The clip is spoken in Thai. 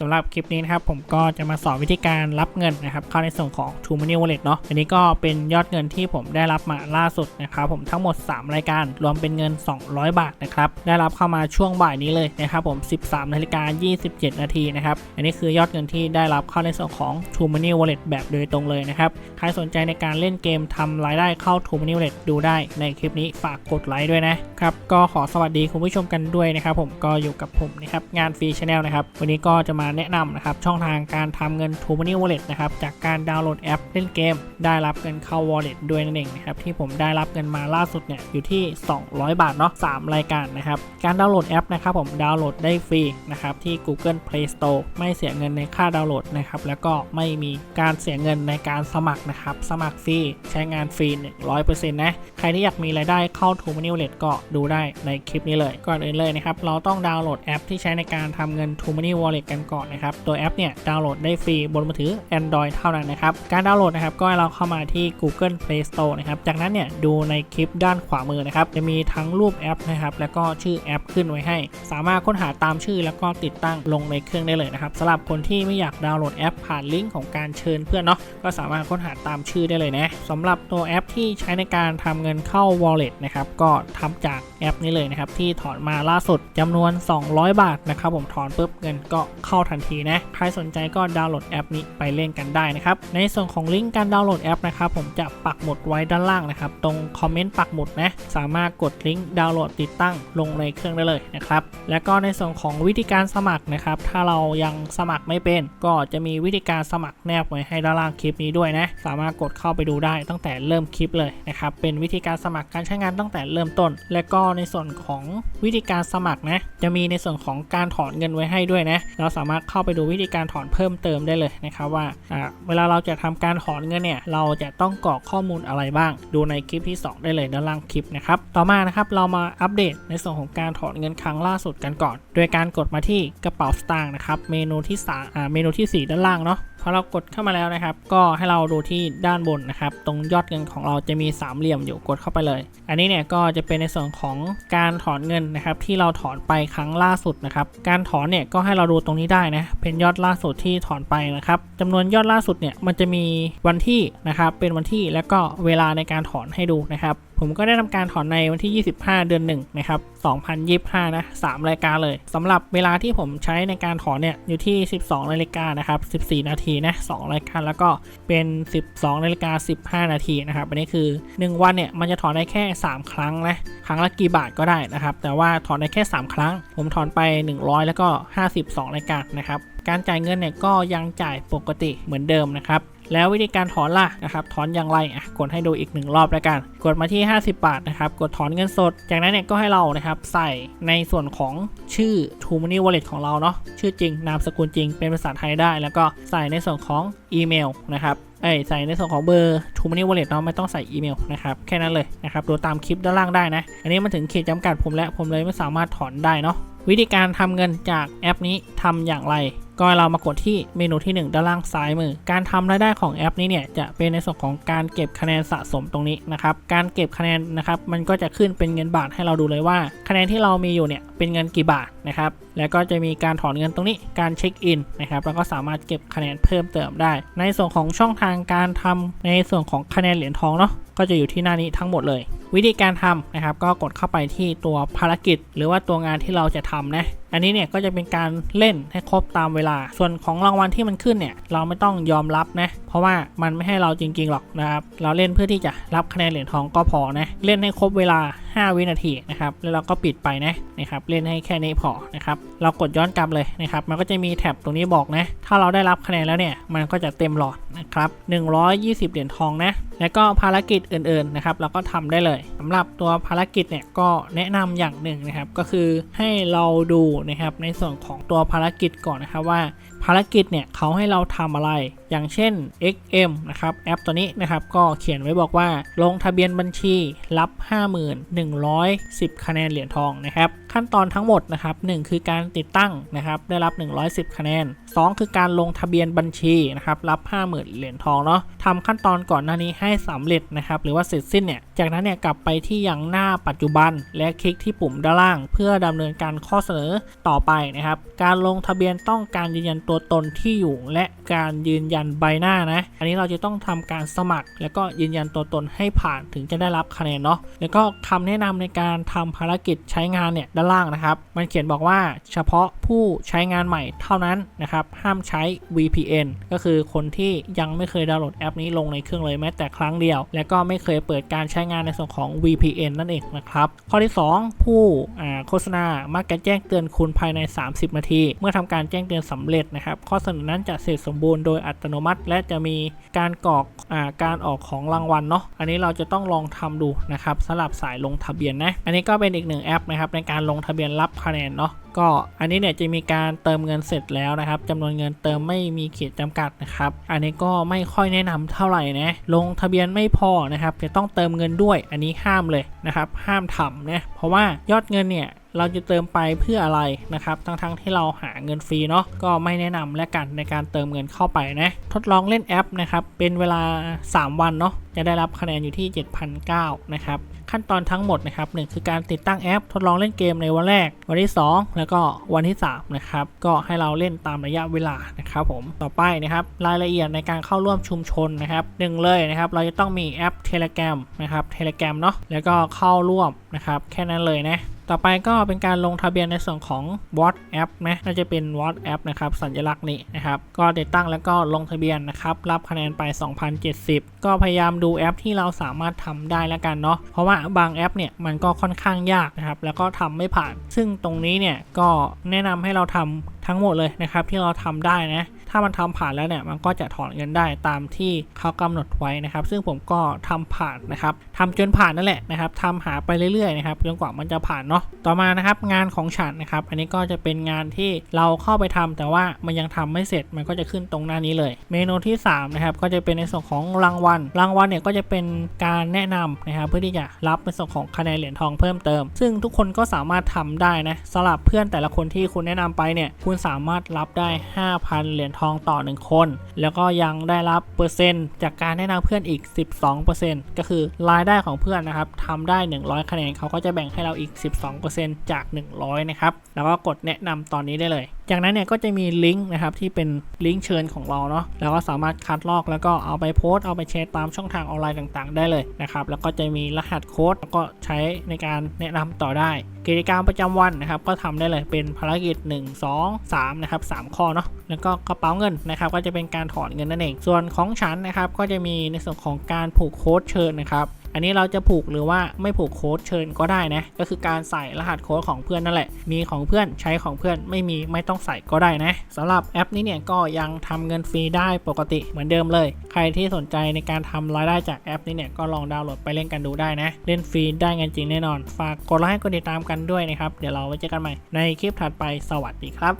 สำหรับคลิปนี้นะครับผมก็จะมาสอนวิธีการรับเงินนะครับเข้าในส่วนของ True Money Wallet เนาะอันนี้ก็เป็นยอดเงินที่ผมได้รับมาล่าสุดนะครับผมทั้งหมด 3 รายการรวมเป็นเงิน 200 บาทนะครับได้รับเข้ามาช่วงบ่ายนี้เลยนะครับผม 13นาฬิกา27 นาทีนะครับอันนี้คือยอดเงินที่ได้รับเข้าในส่วนของ True Money Wallet แบบโดยตรงเลยนะครับใครสนใจในการเล่นเกมทำรายได้เข้า True Money Wallet ดูได้ในคลิปนี้ฝากกดไลค์ด้วยนะครับก็ขอสวัสดีคุณผู้ชมกันด้วยนะครับผมก็อยู่กับผมนะครับงานฟรีชาแนลนะครับวันนี้ก็จะมาแนะนำนะครับช่องทางการทำเงิน True Money Wallet นะครับจากการดาวน์โหลดแอปเล่นเกม ได้รับเงินเข้า Wallet ด้วยนั่นเองนะครับที่ผมได้รับเงินมาล่าสุดเนี่ยอยู่ที่ 200 บาทเนาะ3รายการนะครับการดาวน์โหลดแอปนะครับผมดาวน์โหลดได้ฟรีนะครับที่ Google Play Store ไม่เสียเงินในค่าดาวน์โหลดนะครับแล้วก็ไม่มีการเสียเงินในการสมัครนะครับสมัครฟรีใช้งานฟรี 100%นะใครที่อยากมีรายได้เข้า True Money Wallet ก็ดูได้ในคลิปนี้เลยก่อนอื่นเลยนะครับเราต้องดาวน์โหลดแอปที่ใช้ในการทำเงิน True Money Wallet กันก่อนนะครับ ตัวแอปเนี่ยดาวน์โหลดได้ฟรีบนมือถือ Android เท่านั้นนะครับ การดาวน์โหลดนะครับก็ให้เราเข้ามาที่ Google Play Store นะครับ จากนั้นเนี่ยดูในคลิปด้านขวามือนะครับ จะมีทั้งรูปแอปนะครับแล้วก็ชื่อแอปขึ้นไว้ให้ สามารถค้นหาตามชื่อแล้วก็ติดตั้งลงในเครื่องได้เลยนะครับสำหรับคนที่ไม่อยากดาวน์โหลดแอปผ่านลิงก์ของการเชิญเพื่อนเนาะก็สามารถค้นหาตามชื่อได้เลยนะสำหรับตัวแอปที่ใช้ในการทำเงินเข้า Wallet นะครับก็ทำจากแอปนี้เลยนะครับที่ถอนมาล่าสุดจำนวน 200 บาทนะครับผมถอนปุ๊บเงินก็เข้าทันทีนะ ใครสนใจก็ดาวน์โหลดแอปนี้ไปเล่นกันได้นะครับ ในส่วนของลิงก์การดาวน์โหลดแอปนะครับผมจะปักหมุดไว้ด้านล่างนะครับ ตรงคอมเมนต์ปักหมุดนะ สามารถกดลิงก์ดาวน์โหลดติดตั้งลงในเครื่องได้เลยนะครับ แล้วก็ในส่วนของวิธีการสมัครนะครับ ถ้าเรายังสมัครไม่เป็น ก็จะมีวิธีการสมัครแนบไว้ให้ด้านล่างคลิปนี้ด้วยนะ สามารถกดเข้าไปดูได้ตั้งแต่เริ่มคลิปเลยนะครับ เป็นวิธีการสมัครการใช้งานตั้งแต่เริ่มต้น และก็ในส่วนของวิธีการสมัครนะ จะมีในส่วนของการถอนเงินไว้ให้ด้วยนะ เราสามารถเข้าไปดูวิธีการถอนเพิ่มเติมได้เลยนะครับว่าเวลาเราจะทำการถอนเงินเนี่ยเราจะต้องกรอกข้อมูลอะไรบ้าง ดูในคลิปที่ 2 ได้เลยด้านล่างคลิปนะครับต่อมานะครับเรามาอัปเดตในส่วนของการถอนเงินครั้งล่าสุดกันก่อน โดยการกดมาที่กระเป๋าสตางค์นะครับเมนูที่3เมนูที่ 4 ด้านล่างเนาะ พอเรากดเข้ามาแล้วนะครับ ก็ให้เราดูที่ด้านบนนะครับ ตรงยอดเงินของเราจะมีสามเหลี่ยมอยู่กดเข้าไปเลย อันนี้เนี่ยก็จะเป็นในส่วนของการถอนเงินนะครับ ที่เราถอนไปครั้งล่าสุดนะครับ การถอนเนี่ยก็ให้เราดูตรงนี้ได้นะ เป็นยอดล่าสุดที่ถอนไปนะครับจำนวนยอดล่าสุดเนี่ยมันจะมีวันที่นะครับ เป็นวันที่แล้วก็เวลาในการถอนให้ดูนะครับ ผมก็ได้ทำการถอนในวันที่ 25 เดือน1นะครับ2025 นะ 3 รายการเลยสำหรับเวลาที่ผมใช้ในการถอนเนี่ยอยู่ที่ 12 นาฬิกานะครับ 14 นาทีนะ2รายการแล้วก็เป็น 12 นาฬิกา 15 นาทีนะครับอันนี้คือ 1 วันเนี่ยมันจะถอนได้แค่ 3 ครั้งนะครั้งละกี่บาทก็ได้นะครับ แต่ว่าถอนได้แค่ 3 ครั้ง ผมถอนไป 100 แล้วก็ 52 รายการนะครับการจ่ายเงินเนี่ยก็ยังจ่ายปกติเหมือนเดิมนะครับ แล้ววิธีการถอนล่ะนะครับถอนอย่างไรอะกดให้ดูอีกหนึ่งรอบแล้วกัน กดมาที่ 50 บาทนะครับกดถอนเงินสด จากนั้นเนี่ยก็ให้เรานะครับใส่ในส่วนของชื่อ True Money Wallet ของเราเนาะชื่อจริงนามสกุลจริงเป็นภาษาไทยได้ แล้วก็ใส่ในส่วนของอีเมลนะครับเอ้ยใส่ในส่วนของเบอร์ True Money Wallet เนาะไม่ต้องใส่อีเมลนะครับแค่นั้นเลยนะครับดูตามคลิปด้านล่างได้นะ อันนี้มันถึงเขีดจำกัดผมแล้วผมเลยไม่สามารถถอนได้เนาะวิธีการทำเงินจากแอปนี้ทำอย่างไร ก็เรามากดที่เมนูที่ 1 ด้านล่างซ้ายมือ การทำรายได้ของแอปนี้เนี่ยจะเป็นในส่วนของการเก็บคะแนนสะสมตรงนี้นะครับการเก็บคะแนนนะครับมันก็จะขึ้นเป็นเงินบาทให้เราดูเลยว่า คะแนนที่เรามีอยู่เนี่ยเป็นเงินกี่บาทนะครับแล้วก็จะมีการถอนเงินตรงนี้การเช็คอินนะครับแล้วก็สามารถเก็บคะแนนเพิ่มเติมได้ ในส่วนของช่องทางการทำในส่วนของคะแนนเหรียญทองเนาะก็จะอยู่ที่หน้านี้ทั้งหมดเลย วิธีการทำนะครับ ก็กดเข้าไปที่ตัวภารกิจ หรือว่าตัวงานที่เราจะทำนะอันนี้เนี่ยก็จะเป็นการเล่นให้ครบตามเวลา ส่วนของรางวัลที่มันขึ้นเนี่ยเราไม่ต้องยอมรับนะ เพราะว่ามันไม่ให้เราจริง ๆ หรอกนะครับ เราเล่นเพื่อที่จะรับคะแนนเหรียญทองก็พอนะ เล่นให้ครบเวลา 5 วินาทีนะครับ แล้วเราก็ปิดไปนะนะครับ เล่นให้แค่นี้พอนะครับ เรากดย้อนกลับเลยนะครับ มันก็จะมีแท็บตรงนี้บอกนะ ถ้าเราได้รับคะแนนแล้วเนี่ย มันก็จะเต็มหลอดนะครับ120 เหรียญทองนะ แล้วก็ภารกิจอื่นๆนะครับ เราก็ทำได้เลยสำหรับตัวภารกิจเนี่ยก็แนะนำอย่างหนึ่งนะครับ ก็คือให้เราดูนะครับในส่วนของตัวภารกิจก่อนนะครับว่าภารกิจเนี่ยเขาให้เราทำอะไร อย่างเช่น XM นะครับแอปตัวนี้นะครับก็เขียนไว้บอกว่า ลงทะเบียนบัญชีรับ5110 คะแนนเหรียญทองนะครับขั้นตอนทั้งหมดนะครับ1คือการติดตั้งนะครับได้รับ 110 คะแนน 2 คือการลงทะเบียนบัญชีนะครับรับ 50,000 เหรียญทองเนาะทำขั้นตอนก่อนหน้านี้ให้สำเร็จนะครับหรือว่าเสร็จสิ้นเนี่ยจากนั้นเนี่ยกลับไปที่ยังหน้าปัจจุบัน และคลิกที่ปุ่มด้านล่าง เพื่อดำเนินการข้อเสนอต่อไปนะครับการลงทะเบียนต้องการยืนยันตัวตนที่อยู่และการยืนยันใบหน้านะ อันนี้เราจะต้องทำการสมัคร แล้วก็ยืนยันตัวตนให้ผ่านถึงจะได้รับคะแนนเนาะแล้วก็คำแนะนำในการทำภารกิจใช้งานเนี่ยด้านล่างนะครับ มันเขียนบอกว่าเฉพาะผู้ใช้งานใหม่เท่านั้นนะครับห้ามใช้ VPN ก็คือคนที่ยังไม่เคยดาวน์โหลดแอปนี้ลงในเครื่องเลยแม้แต่ครั้งเดียว และก็ไม่เคยเปิดการใช้งานในส่วนของ VPN นั่นเองนะครับข้อที่ 2 ผู้โฆษณามักจะแจ้งเตือนคุณภายใน 30 นาที เมื่อทำการแจ้งเตือนสำเร็จนะครับ ข้อเสนอนั้นจะเสร็จสมบูรณ์โดยอัตโนนมัติ และจะมีการกรอกอการออกของรางวัลเนาะอันนี้เราจะต้องลองทำดูนะครับสำหรับสายลงทะเบียนนะอันนี้ก็เป็นอีกหนึ่งแอปนะครับในการลงทะเบียนรับคะแนนเนาะก็อันนี้เนี่ยจะมีการเติมเงินเสร็จแล้วนะครับจำนวนเงินเติมไม่มีขีดจำกัดนะครับ อันนี้ก็ไม่ค่อยแนะนำเท่าไหร่นะลงทะเบียนไม่พอนะครับจะต้องเติมเงินด้วยอันนี้ห้ามเลยนะครับ ห้ามทำนะเพราะว่ายอดเงินเนี่ย เราจะเติมไปเพื่ออะไรนะครับ ทั้งๆที่เราหาเงินฟรีเนาะก็ไม่แนะนำและกันในการเติมเงินเข้าไปนะทดลองเล่นแอปนะครับเป็นเวลา 3 วันเนาะจะได้รับคะแนนอยู่ที่ 7,009นะครับขั้นตอนทั้งหมดนะครับหนึ่งคือการติดตั้งแอป ทดลองเล่นเกมในวันแรก วันที่ 2 แล้วก็วันที่3นะครับก็ให้เราเล่นตามระยะเวลานะครับผมต่อไปนะครับรายละเอียดในการเข้าร่วมชุมชนนะครับหนึ่งเลยนะครับเราจะต้องมีแอป Telegram นะครับ Telegram เนาะแล้วก็เข้าร่วมนะครับแค่นั้นเลยนะ ต่อไปก็เป็นการลงทะเบียนในส่วนของ WhatsApp นะน่าจะเป็น WhatsApp นะครับสัญลักษณ์นี้นะครับก็ติดตั้งแล้วก็ลงทะเบียนนะครับรับคะแนนไป 2,070 ก็พยายามดูแอปที่เราสามารถทำได้แล้วกันเนาะเพราะว่าบางแอปเนี่ยมันก็ค่อนข้างยากนะครับแล้วก็ทำไม่ผ่าน ซึ่งตรงนี้เนี่ยก็แนะนำให้เราทำทั้งหมดเลยนะครับที่เราทำได้นะ ถ้ามันทำผ่านแล้วเนี่ยมันก็จะถอนเงินได้ตามที่เขากำหนดไว้นะครับ ซึ่งผมก็ทำผ่านนะครับทำจนผ่านนั่นแหละนะครับทำหาไปเรื่อยๆนะครับจนกว่ามันจะผ่านเนาะต่อมานะครับงานของฉันนะครับอันนี้ก็จะเป็นงานที่เราเข้าไปทำแต่ว่ามันยังทำไม่เสร็จมันก็จะขึ้นตรงหน้านี้เลย เมนูที่3นะครับก็จะเป็นในส่วนของรางวัล รางวัลเนี่ยก็จะเป็นการแนะนำนะครับเพื่อที่จะรับในส่วนของคะแนนเหรียญทองเพิ่มเติม ซึ่งทุกคนก็สามารถทำได้นะสำหรับเพื่อนแต่ละคนที่คุณแนะนำไปเนี่ยคุณสามารถรับได้ 5,000 เหรียญทองทองต่อ 1 คน แล้วก็ยังได้รับเปอร์เซ็นต์จากการแนะนำเพื่อนอีก 12%ก็คือรายได้ของเพื่อนนะครับทำได้ 100 คะแนนเขาก็จะแบ่งให้เราอีก 12%จาก 100 นะครับ แล้วก็กดแนะนำตอนนี้ได้เลย จากนั้นเนี่ยก็จะมีลิงก์นะครับที่เป็นลิงก์เชิญของเราเนาะแล้วก็สามารถคัดลอกแล้วก็เอาไปโพสต์เอาไปแชร์ตามช่องทางออนไลน์ต่าง ๆ ได้เลยนะครับแล้วก็จะมีรหัสโค้ดแล้วก็ใช้ในการแนะนำต่อได้ กิจกรรมประจำวันนะครับก็ทำได้เลยเป็นภารกิจ 1 2 3นะครับ3ข้อเนาะแล้วก็กระเป๋าเงินนะครับก็จะเป็นการถอนเงินนั่นเอง ส่วนของฉันนะครับก็จะมีในส่วนของการผูกโค้ดเชิญนะครับ อันนี้เราจะผูกหรือว่าไม่ผูกโค้ดเชิญก็ได้นะ ก็คือการใส่รหัสโค้ดของเพื่อนนั่นแหละ มีของเพื่อนใช้ของเพื่อนไม่มีไม่ต้องใส่ก็ได้นะสำหรับแอปนี้เนี่ยก็ยังทำเงินฟรีได้ปกติเหมือนเดิมเลย ใครที่สนใจในการทำรายได้จากแอปนี้เนี่ยก็ลองดาวน์โหลดไปเล่นกันดูได้นะ เล่นฟรีได้เงินจริงแน่นอน ฝากกดไลค์กดติดตามกันด้วยนะครับ เดี๋ยวเราไว้เจอกันใหม่ในคลิปถัดไปสวัสดีครับ